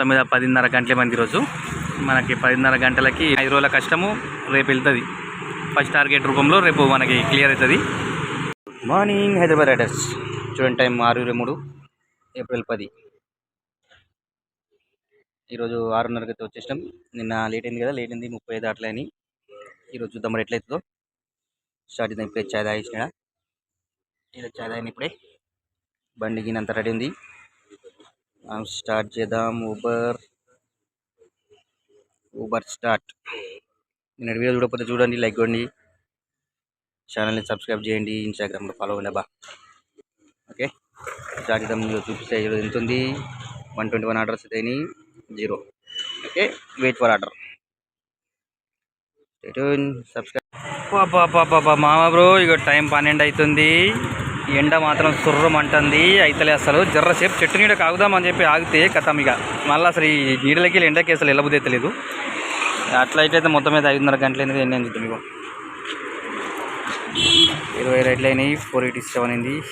మొత్తం మీద పదిన్నర గంటలే మంది ఈరోజు. మనకి పదిన్నర గంటలకి ఐదు రోజుల కష్టము రేపు వెళ్తుంది. ఫస్ట్ టార్గెట్ రూపంలో రేపు మనకి క్లియర్ అవుతుంది. మార్నింగ్ హైదరాబాద్ రైడర్స్ చూడండి టైం ఆరు ఇరవై మూడు ఏప్రిల్ పది. ఈరోజు ఆరున్నరకి అయితే వచ్చేసినాం. నిన్న లేట్ అయింది కదా లేట్ అయింది ముప్పై ఐదు అట్లా అని ఈరోజు చూద్దాం మరి ఎట్లయితుందో. స్టార్ట్ చేద్దాం ఇప్పుడే చాయ్ తాగేసిన ఇలా చాయ్ తాగిన ఇప్పుడే బండి గిన్నె రెడీ ఉంది. స్టార్ట్ చేద్దాం ఊబర్ ఊబర్ స్టార్ట్ నేను వీడియో చూడకపోతే చూడండి లైక్ కొండి ఛానల్ని సబ్స్క్రైబ్ చేయండి ఇన్స్టాగ్రామ్లో ఫాలో అవ్వండి బా ఓకే స్టార్ట్ చేద్దాం మీరు చూపిస్తే ఎంత ఉంది? వన్ ట్వంటీ వన్ ఆర్డర్స్ అయితే zero okay wait for order subscribe మామ బ్రో ఇక టైం పన్నెండు అవుతుంది. ఎండ మాత్రం సుర్రం అంటుంది. అయితలే అసలు. జర్రసేపు చెట్టు నీడ కాగుదామని చెప్పి ఆగితే కథం ఇక మళ్ళీ అసలు ఈ నీడలకి వెళ్ళి ఎండకి అసలు వెళ్ళబుద్ధి తెలియదు అట్లా అయితే మొత్తం మీద ఐదున్నర గంటలు ఎందుకు ఎన్ని అని మీకు ఇరవై రైట్లు అయినాయి. ఫోర్ ఎయిటీ సెవెన్ అయింది.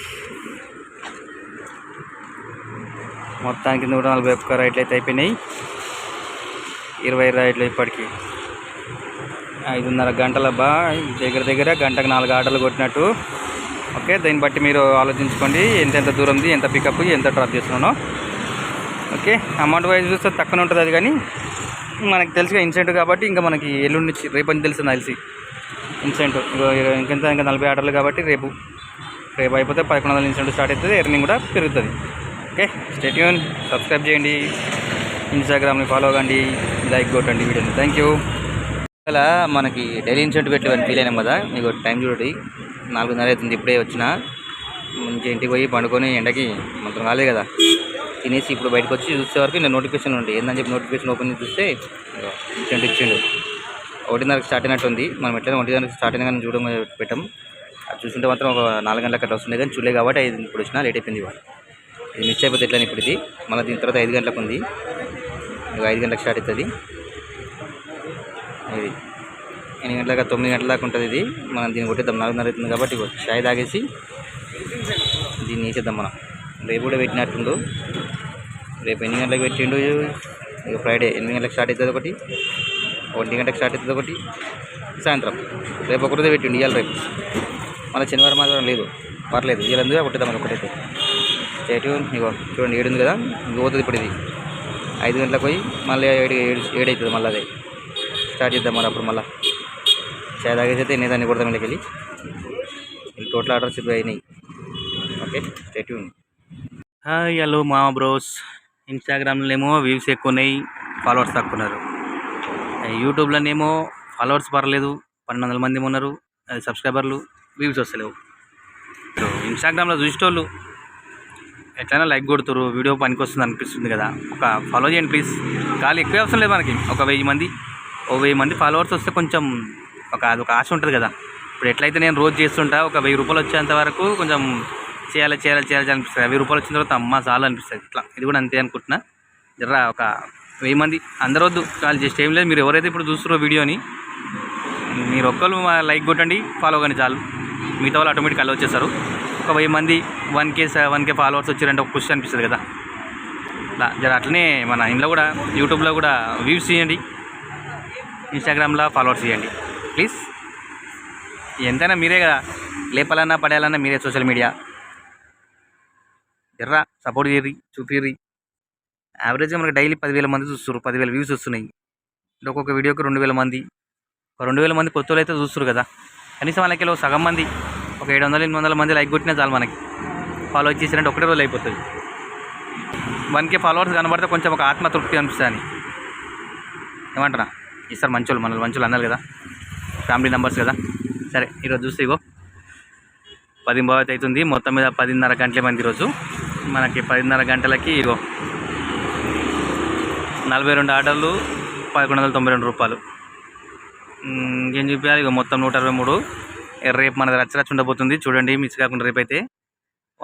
మొత్తానికి నూట నలభై ఒక్క రైట్లు అయితే అయిపోయినాయి. ఇరవై రైట్లు ఇప్పటికి. ఐదున్నర గంటల బా దగ్గర దగ్గర గంటకు నాలుగు ఆటలు కొట్టినట్టు. ఓకే దీన్ని బట్టి మీరు ఆలోచించుకోండి. ఎంత ఎంత దూరంది ఎంత పికప్ ఎంత డ్రాప్ చేస్తున్నానో. ఓకే అమౌంట్ వైజ్ చూస్తే తక్కువనే ఉంటుంది అది కానీ మనకి తెలుసుగా ఇన్సెంట్ కాబట్టి ఇంకా మనకి ఎల్లుండి నుంచి రేపు అని తెలుసు తెలిసి. ఇన్సెంట్ ఇంకెంత ఇంకా నలభై ఆర్డర్లు కాబట్టి రేపు రేపు అయిపోతే పదకొండు వందల ఇన్సెంట్ స్టార్ట్ అవుతుంది ఎర్నింగ్ కూడా పెరుగుతుంది. ఓకే స్టేట్యూన్ సబ్స్క్రైబ్ చేయండి. ఇన్స్టాగ్రామ్ని ఫాలో కండి లైక్ కొట్టండి వీడియోని. థ్యాంక్ యూ అలా మనకి డైలీ ఇన్సెంట్ పెట్టి ఫీల్ అయినాం కదా మీకు టైం చూడండి. నాలుగున్నర అవుతుంది. ఇప్పుడే వచ్చిన. మంచి ఇంటికి పోయి పండుకొని ఎండకి మొత్తం కాలేదు కదా. తినేసి ఇప్పుడు బయటకు వచ్చి చూసే వరకు నేను నోటిఫికేషన్ ఉండే. ఏందని చెప్పి నోటిఫికేషన్ ఓపెన్ చూస్తే ఇచ్చిండు ఇచ్చిండు. ఒకటిన్నరకు స్టార్ట్ అయినట్టు ఉంది మనం ఎట్లయినా ఒకటిన్నరకు స్టార్ట్ అయినా కానీ చూడడం పెట్టాం అది చూసుకుంటే మాత్రం ఒక నాలుగు గంటలకు అట్లా వస్తుండే కానీ చూడలేదు కాబట్టి ఐదు ఇప్పుడు వచ్చినా లేట్ అయిపోయింది ఇవాళ. ఇది మిస్ అయిపోతే ఎట్లా ఇప్పుడు ఇది? మళ్ళీ దీని తర్వాత ఐదు గంటలకు ఉంది. ఇక ఐదు గంటలకు స్టార్ట్ అవుతుంది. ఇది. ఎనిమిది గంటల దాకా తొమ్మిది గంటల దాకా ఉంటుంది ఇది. మనం దీన్ని కొట్టేద్దాం. నాలుగున్నర అవుతుంది కాబట్టి చాయ్ తాగేసి దీన్ని వేసేద్దాం మనం. రేపు కూడా పెట్టినట్టుండు. రేపు ఎన్ని గంటలకు పెట్టిండు. ఇక ఫ్రైడే ఎనిమిది గంటలకు స్టార్ట్ అవుతుంది ఒకటి. ఒంటి గంటకు స్టార్ట్ అవుతుంది ఒకటి. సాయంత్రం. రేపు ఒకటిదే పెట్టిండు. ఇవాళ రేపు. మళ్ళీ శనివారం ఆదివారం లేదు. పర్లేదు. ఇవాళ ఎందుకు? కొట్టేద్దాం మనం ఒకటైతే స్టేట్ ఇగో చూడండి. ఏడు ఉంది కదా? ఇంక పోతుంది ఇప్పుడు ఇది. ఐదు గంటలకు పోయి మళ్ళీ ఏడు ఏడు ఏడు అవుతుంది మళ్ళీ అదే. స్టార్ట్ చేద్దాం మరి అప్పుడు మళ్ళీ. చాయ్ తాగేసైతే ఎన్ని దాన్ని కొడతాం ఇంటికి వెళ్ళి టోటల్ ఆర్డర్స్ ఇప్పుడు అయినాయి ఓకే స్టేట్ హాయ్ హలో మా బ్రోస్ ఇన్స్టాగ్రామ్లోనేమో వ్యూస్ ఎక్కువ ఉన్నాయి ఫాలోవర్స్ తక్కువ ఉన్నారు। uh, యూట్యూబ్లోనేమో ఫాలోవర్స్ పర్లేదు పన్నెండు వందల మంది ఉన్నారు అది సబ్స్క్రైబర్లు వ్యూస్ వస్తలేవు. ఇన్స్టాగ్రామ్లో చూసేటోళ్ళు ఎట్లయినా లైక్ కొడుతురు వీడియో పనికి వస్తుంది అనిపిస్తుంది కదా. ఒక ఫాలో చేయండి ప్లీజ్ కాలు ఎక్కువే అవసరం లేదు మనకి. ఒక వెయ్యి మంది ఓ వెయ్యి మంది ఫాలోవర్స్ వస్తే కొంచెం ఒక అదొక ఆశ ఉంటుంది కదా. ఇప్పుడు ఎట్లయితే నేను రోజు చేస్తుంటా ఒక వెయ్యి రూపాయలు వచ్చేంత వరకు కొంచెం చేయాలి చేయాలి చేయాలి అనిపిస్తుంది. వెయ్యి రూపాయలు వచ్చిన తర్వాత అమ్మ చాలు అనిపిస్తుంది. ఇట్లా ఇది కూడా అంతే అనుకుంటున్నా. జర్రా ఒక వెయ్యి మంది అందరూ వద్దు చాలు జస్ట్ ఏం లేదు. మీరు ఎవరైతే ఇప్పుడు చూస్తున్నారో వీడియోని మీరు ఒక్కరు లైక్ కొట్టండి ఫాలో కానీ చాలు. మిగతా వాళ్ళు ఆటోమేటిక్ అలా వచ్చేస్తారు ఒక వెయ్యి మంది one K one K followers వచ్చారంటే ఒక ఖుషి అనిపిస్తుంది కదా. అట్లా జర అట్లనే మన ఇంట్లో కూడా యూట్యూబ్లో కూడా వ్యూస్ చేయండి ఇన్స్టాగ్రామ్లో ఫాలోవర్స్ చేయండి ప్లీజ్. ఎంతైనా మీరే కదా లేపాలన్నా పడేయాలన్నా మీరే సోషల్ మీడియా ఎర్రా సపోర్ట్ చేయరి చూపిరి యావరేజ్గా మనకి డైలీ పదివేల మంది చూస్తారు పదివేల వ్యూస్ వస్తున్నాయి. ఒక్కొక్క వీడియోకి రెండు వేల మంది. ఒక రెండు వేల మంది కొత్త అయితే చూస్తారు కదా. కనీసం వాళ్ళకి సగం మంది ఒక ఏడు వందల ఎనిమిది వందల మంది లైక్ కొట్టినా చాలు మనకి. ఫాలో చేసినట్టు ఒకటే రోజు అయిపోతుంది వన్కే ఫాలోవర్స్ కనబడితే కొంచెం ఒక ఆత్మతృప్తి అనిపిస్తుంది. ఏమంటారా ఈసారి మంచోళ్ళు మనల్ని మంచోళ్ళు అన్నారు కదా. ఫ్యామిలీ మెంబర్స్ కదా. సరే ఈరోజు చూస్తే ఇగో. పది బావతి అవుతుంది. మొత్తం మీద పదిన్నర గంటలే మంది ఈరోజు. మనకి పదిన్నర గంటలకి ఇగో. నలభై రెండు ఆర్డర్లు పదకొండు వందల తొంభై రెండు రూపాయలు. ఇంకేం చూపించాలి ఇక మొత్తం నూట అరవై మూడు. రేపు మన రచ్చరచ్చ ఉండబోతుంది. చూడండి మిస్ కాకుండా రేపు అయితే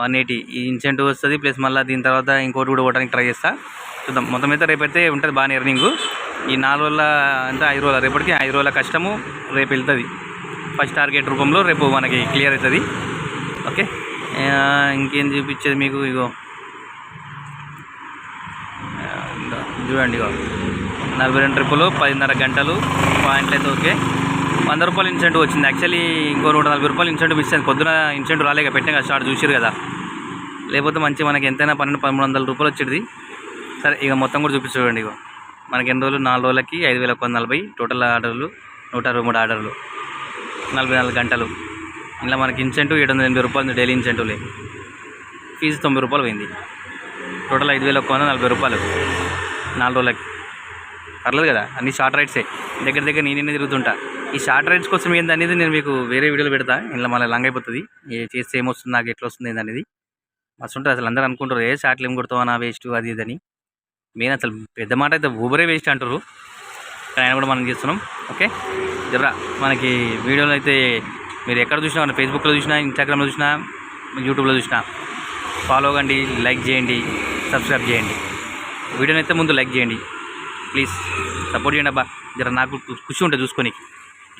వన్ ఎయిటీ. ఈ ఇన్సెంటివ్ వస్తుంది ప్లస్ మళ్ళీ దీని తర్వాత ఇంకోటి కూడా కొట్టడానికి ట్రై చేస్తాను చూద్దాం. మొత్తం అయితే రేపైతే ఉంటుంది బాగానే ఎర్నింగ్. ఈ నాలుగు రోజుల అంటే ఐదు రోజుల రేపటికి ఐదు రోజుల కష్టము రేపు వెళ్తుంది. ఫస్ట్ టార్గెట్ రూపంలో రేపు మనకి క్లియర్ అవుతుంది. ఓకే? ఇంకేం చూపించేది మీకు ఇగో? చూడండి ఇగో. నలభై రెండు ట్రిప్పులు పదిన్నర గంటలు పాయింట్లు అయితే ఓకే. వంద రూపాయలు ఇన్సెంట్ వచ్చింది. యాక్చువల్లీ ఇంకో నూట నలభై రూపాయలు ఇన్సెంట్ మిస్ అయింది. పొద్దున ఇన్సెంట్ రాలేక పెట్టాం కదా స్టార్ట్ చూసారు కదా. లేకపోతే మంచి మనకి ఎంతైనా పన్నెండు పదమూడు వందల రూపాయలు వచ్చేది సరే ఇక మొత్తం కూడా చూపించండి చూడండి మనకి ఎన్ని రోజులు? నాలుగు రోజులకి ఐదు వేల ఒక నలభై. టోటల్ ఆర్డర్లు నూట అరవై మూడు ఆర్డర్లు. నలభై నాలుగు గంటలు. ఇలా మనకి ఇన్సెంటివ్ ఏడు వందల ఎనభై రూపాయలు డైలీ ఇన్సెంటివ్లే ఫీజు తొంభై రూపాయలు పోయింది. టోటల్ ఐదు వేల ఒక వంద నలభై రూపాయలు. నాలుగు రోజులకి. పర్లేదు కదా అన్ని షార్ట్ రైట్సే. దగ్గర దగ్గర నేనే తిరుగుతుంటా? ఈ షార్ట్ రేంజ్ కోసం ఏంది అనేది నేను మీకు వేరే వీడియోలో పెడతా. ఇలా మళ్ళీ లంగ్ అయిపోతుంది. ఏ చేస్తే ఏమొస్తుంది నాకు ఎట్లా వస్తుంది ఏంది మస్తు ఉంటుంది అసలు అందరూ అనుకుంటారు ఏ షార్ట్లు ఏం కొడతావా నా వేస్ట్ అది ఇదని. మెయిన్ అసలు పెద్ద మాట అయితే ఊబరే వేస్ట్ అంటారు. కానీ ఆయన కూడా మనం చేస్తున్నాం. ఓకే? జర్రా మనకి వీడియోలో అయితే మీరు ఎక్కడ చూసినా మన ఫేస్బుక్లో చూసినా ఇన్స్టాగ్రామ్లో చూసినా యూట్యూబ్లో చూసినా ఫాలో కండి లైక్ చేయండి సబ్స్క్రైబ్ చేయండి. వీడియోని అయితే ముందు లైక్ చేయండి. ప్లీజ్ సపోర్ట్ చేయండి అబ్బా. జర నాకు ఖుషి ఉంటుంది చూసుకొని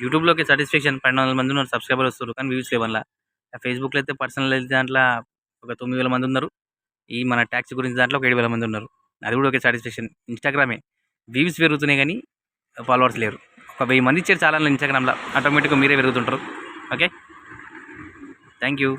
యూట్యూబ్లోకి సాటిస్ఫాక్షన్ పన్నెండు వందల మంది ఉన్నారు సబ్స్క్రైబర్ వస్తారు కానీ వ్యూస్ లేవల్ల ఫేస్బుక్లో అయితే పర్సనల్ అయితే దాంట్లో ఒక తొమ్మిది వేల మంది ఉన్నారు. ఈ మన ట్యాక్స్ గురించి దాంట్లో ఒక ఏడు వేల మంది ఉన్నారు. అది కూడా ఒకే సాటిస్ఫాక్షన్ ఇన్స్టాగ్రామే వ్యూస్ పెరుగుతున్నాయి కానీ ఫాలోవర్స్ లేరు. ఒక వెయ్యి మంది ఇచ్చారు చాలా ఇన్స్టాగ్రామ్లో ఆటోమేటిక్గా మీరే పెరుగుతుంటారు. Okay thank you